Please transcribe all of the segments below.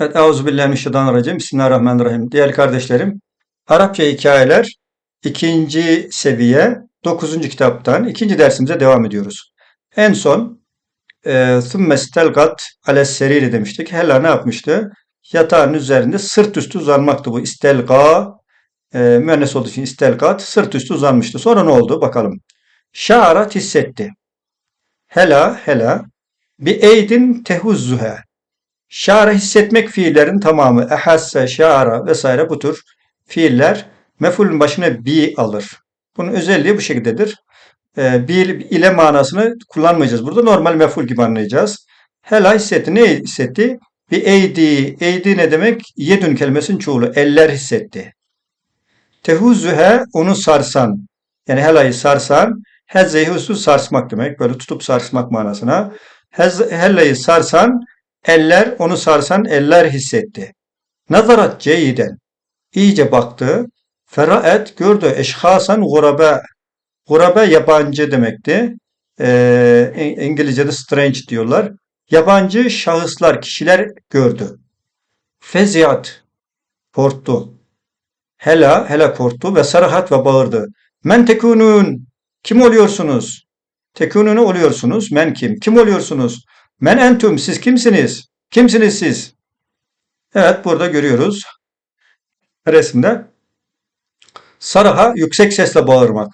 Evet, Euzubillahimineşşeytanirracim. Bismillahirrahmanirrahim. Değerli kardeşlerim, Arapça hikayeler ikinci seviye dokuzuncu kitaptan ikinci dersimize devam ediyoruz. En son e, ثُمَّ اسْتَلْقَتْ عَلَى السَّرِيرِ demiştik. Hela ne yapmıştı? Yatağın üzerinde sırt üstü uzanmaktı bu. İstelga, e, müennes olduğu için istelkat, sırt üstü uzanmıştı. Sonra ne oldu? Bakalım. Şa'arat hissetti. Hela, hela, bi eydin tehuzzuha. Şara hissetmek fiillerin tamamı. Ehasse, şara vesaire bu tür fiiller mefulün başına bi alır. Bunun özelliği bu şekildedir. Ee, bir ile manasını kullanmayacağız burada. Normal meful gibi anlayacağız. Hela hissetti. Ne hissetti? Bir eydi. Eydi ne demek? Yedün kelimesinin çoğulu. Eller hissetti. Tehuzzühe onu sarsan. Yani helayı sarsan. Hezzehusu sarsmak demek. Böyle tutup sarsmak manasına. Hez, sarsan Eller onu sarsan eller hissetti. Nazarat ceyiden. İyice baktı. Feraet gördü. Eşhasan gurabe. Gurabe yabancı demekti. Ee, İngilizce'de strange diyorlar. Yabancı şahıslar, kişiler gördü. Feziat. Korktu. Hela, hela korktu ve sarahat ve bağırdı. Men tekunun. Kim oluyorsunuz? Tekununu oluyorsunuz. Men kim? Kim oluyorsunuz? Men entüm siz kimsiniz? Kimsiniz siz? Evet burada görüyoruz. Resimde. Saraha yüksek sesle bağırmak.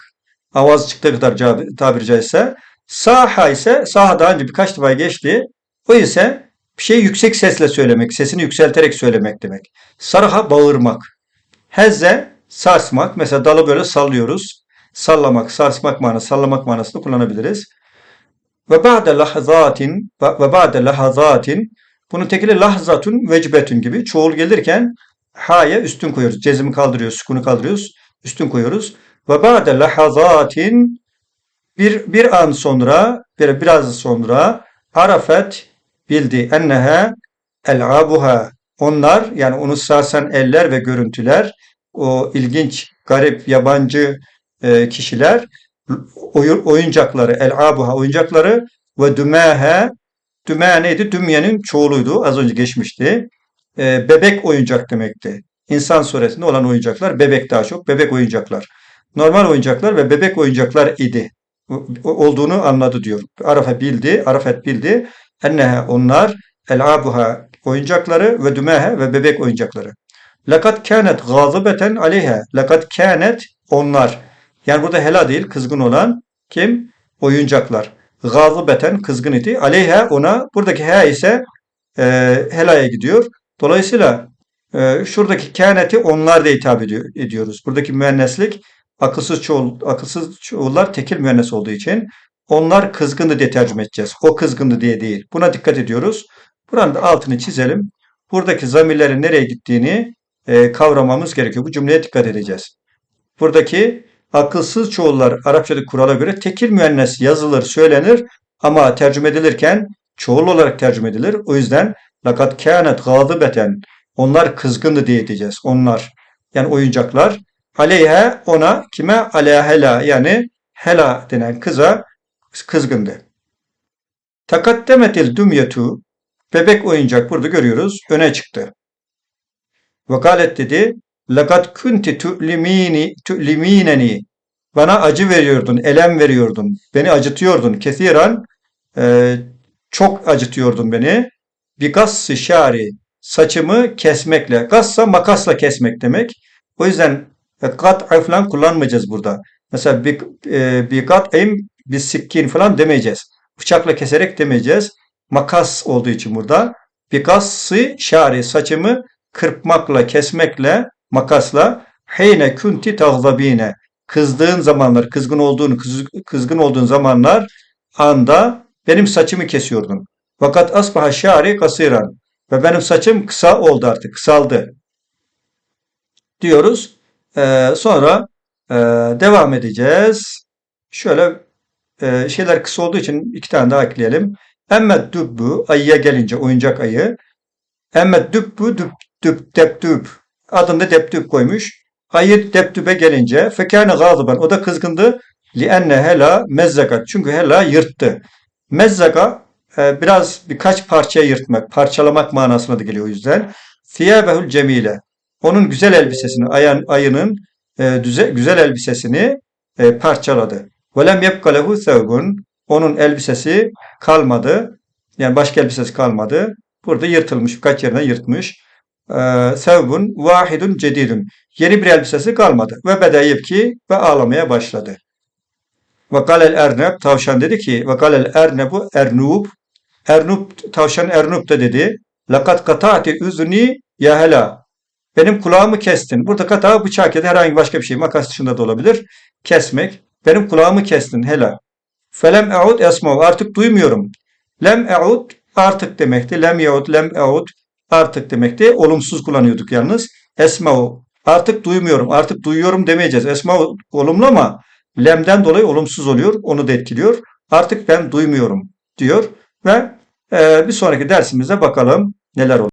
Avaz çıktığı kadar tabiri caizse. Saha ise saha daha önce birkaç defa geçti. O ise bir şeyi yüksek sesle söylemek, sesini yükselterek söylemek demek. Saraha bağırmak. Hezze sarsmak. Mesela dalı böyle sallıyoruz. Sallamak, sarsmak manası, sallamak manasını kullanabiliriz. Ve ba'de lahzatin ve ba'de lahzatin bunun tekili lahzatun vecbetun gibi çoğul gelirken ha'ya üstün koyuyoruz. Cezimi kaldırıyoruz, sukunu kaldırıyoruz, üstün koyuyoruz. Ve ba'de lahazatin bir, bir an sonra, bir, biraz sonra arafet bildi enneha el'abuha onlar yani onu sarsan eller ve görüntüler o ilginç, garip, yabancı e, kişiler oyuncakları, el-abuha oyuncakları ve dümehe düme neydi? Dümyenin çoğuluydu. Az önce geçmişti. E, bebek oyuncak demekti. İnsan suresinde olan oyuncaklar bebek daha çok. Bebek oyuncaklar. Normal oyuncaklar ve bebek oyuncaklar idi. Olduğunu anladı diyor. Arafa bildi, Arafet bildi. Ennehe onlar el-abuha oyuncakları ve dümehe ve bebek oyuncakları. Lakat kânet gazibeten aleyhe. Lakat kânet onlar. Yani burada hela değil, kızgın olan kim? Oyuncaklar. Gazibeten kızgın idi. Aleyha ona, buradaki he ise e, helaya gidiyor. Dolayısıyla e, şuradaki kâneti onlar da hitap ediyor, ediyoruz. Buradaki müenneslik akılsız çoğul, akılsız çoğullar tekil müennes olduğu için onlar kızgındı diye tercüme edeceğiz. O kızgındı diye değil. Buna dikkat ediyoruz. Buranın da altını çizelim. Buradaki zamirlerin nereye gittiğini e, kavramamız gerekiyor. Bu cümleye dikkat edeceğiz. Buradaki akılsız çoğullar Arapçadaki kurala göre tekil müennes yazılır, söylenir ama tercüme edilirken çoğul olarak tercüme edilir. O yüzden lakat kânet gâzibeten onlar kızgındı diye diyeceğiz. Onlar yani oyuncaklar aleyhe ona kime aleyhela yani hela denen kıza kızgındı. Takaddemetil dümyetu bebek oyuncak burada görüyoruz öne çıktı. Vakalet dedi Lakat kunti tu'limini tu'limineni bana acı veriyordun, elem veriyordun, beni acıtıyordun. Kesiran e, çok acıtıyordun beni. Bir gassı şari saçımı kesmekle. Gassa makasla kesmek demek. O yüzden e, kat falan kullanmayacağız burada. Mesela bir, e, bir kat aim bir sikkin falan demeyeceğiz. Bıçakla keserek demeyeceğiz. Makas olduğu için burada. Bir gassı şari saçımı kırpmakla, kesmekle makasla heyne kunti tagzabine kızdığın zamanlar, kızgın olduğun, kızgın olduğun zamanlar anda benim saçımı kesiyordun. Fakat asbaha şari kasiran ve benim saçım kısa oldu artık, kısaldı. Diyoruz. Ee, sonra e, devam edeceğiz. Şöyle e, şeyler kısa olduğu için iki tane daha ekleyelim. Emmet dübbü ayıya gelince oyuncak ayı. Emmet dübbü düb düb dep düb adında Deptüp koymuş. Ayı Deptüp'e gelince fekâne gâzıban o da kızgındı. Lienne hela mezzakat çünkü hela yırttı. Mezzaka e, biraz birkaç parçaya yırtmak, parçalamak manasına da geliyor o yüzden. Thiyâbehul cemile. Onun güzel elbisesini, ayan, ayının e, düze, güzel elbisesini e, parçaladı. Ve lem yebka lehu thevbun. Onun elbisesi kalmadı. Yani başka elbisesi kalmadı. Burada yırtılmış. Birkaç yerine yırtmış. Sevbun vahidun cedidun. Yeni bir elbisesi kalmadı. Ve beda yebki ve ağlamaya başladı. Ve kalel erneb tavşan dedi ki ve kalel ernebu ernub Ernub tavşan Ernub da dedi. Lakat kata'ti üzni ya hela. Benim kulağımı kestin. Burada kata bıçak ya da herhangi başka bir şey. Makas dışında da olabilir. Kesmek. Benim kulağımı kestin hela. Felem e'ud esmav. Artık duymuyorum. Lem e'ud artık demekti. Lem ye'ud, lem e'ud artık demekti. Olumsuz kullanıyorduk yalnız. Esmav. Artık duymuyorum. Artık duyuyorum demeyeceğiz. Esmav olumlu ama lemden dolayı olumsuz oluyor. Onu da etkiliyor. Artık ben duymuyorum diyor ve e, bir sonraki dersimizde bakalım neler olur.